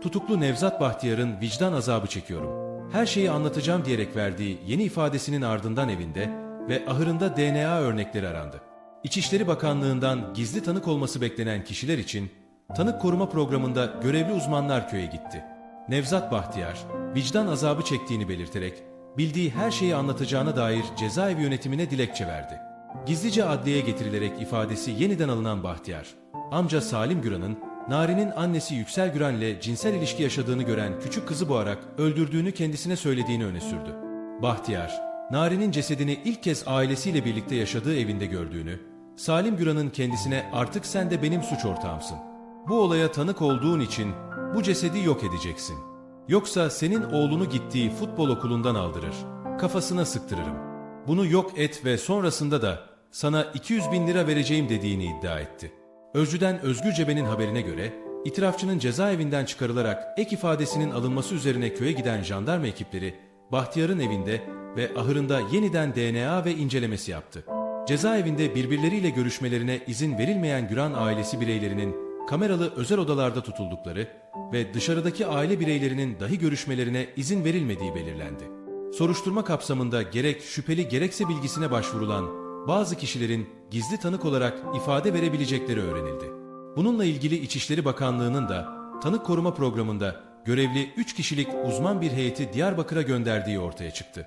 Tutuklu Nevzat Bahtiyar'ın vicdan azabı çekiyorum. Her şeyi anlatacağım diyerek verdiği yeni ifadesinin ardından evinde ve ahırında DNA örnekleri arandı. İçişleri Bakanlığı'ndan gizli tanık olması beklenen kişiler için tanık koruma programında görevli uzmanlar köye gitti. Nevzat Bahtiyar, vicdan azabı çektiğini belirterek bildiği her şeyi anlatacağına dair cezaevi yönetimine dilekçe verdi. Gizlice adliyeye getirilerek ifadesi yeniden alınan Bahtiyar, amca Salim Güran'ın Nari'nin annesi Yüksel Güran'le cinsel ilişki yaşadığını gören küçük kızı boğarak öldürdüğünü kendisine söylediğini öne sürdü. Bahtiyar, Nari'nin cesedini ilk kez ailesiyle birlikte yaşadığı evinde gördüğünü, Salim Güran'ın kendisine artık sen de benim suç ortağımsın. Bu olaya tanık olduğun için bu cesedi yok edeceksin. Yoksa senin oğlunu gittiği futbol okulundan aldırır, kafasına sıktırırım. Bunu yok et ve sonrasında da sana 200 bin lira vereceğim dediğini iddia etti. Özcü'den Özgür Cebe'nin haberine göre itirafçının cezaevinden çıkarılarak ek ifadesinin alınması üzerine köye giden jandarma ekipleri Bahtiyar'ın evinde ve ahırında yeniden DNA ve incelemesi yaptı. Cezaevinde birbirleriyle görüşmelerine izin verilmeyen Güran ailesi bireylerinin kameralı özel odalarda tutuldukları ve dışarıdaki aile bireylerinin dahi görüşmelerine izin verilmediği belirlendi. Soruşturma kapsamında gerek şüpheli gerekse bilgisine başvurulan bazı kişilerin gizli tanık olarak ifade verebilecekleri öğrenildi. Bununla ilgili İçişleri Bakanlığı'nın da tanık koruma programında görevli 3 kişilik uzman bir heyeti Diyarbakır'a gönderdiği ortaya çıktı.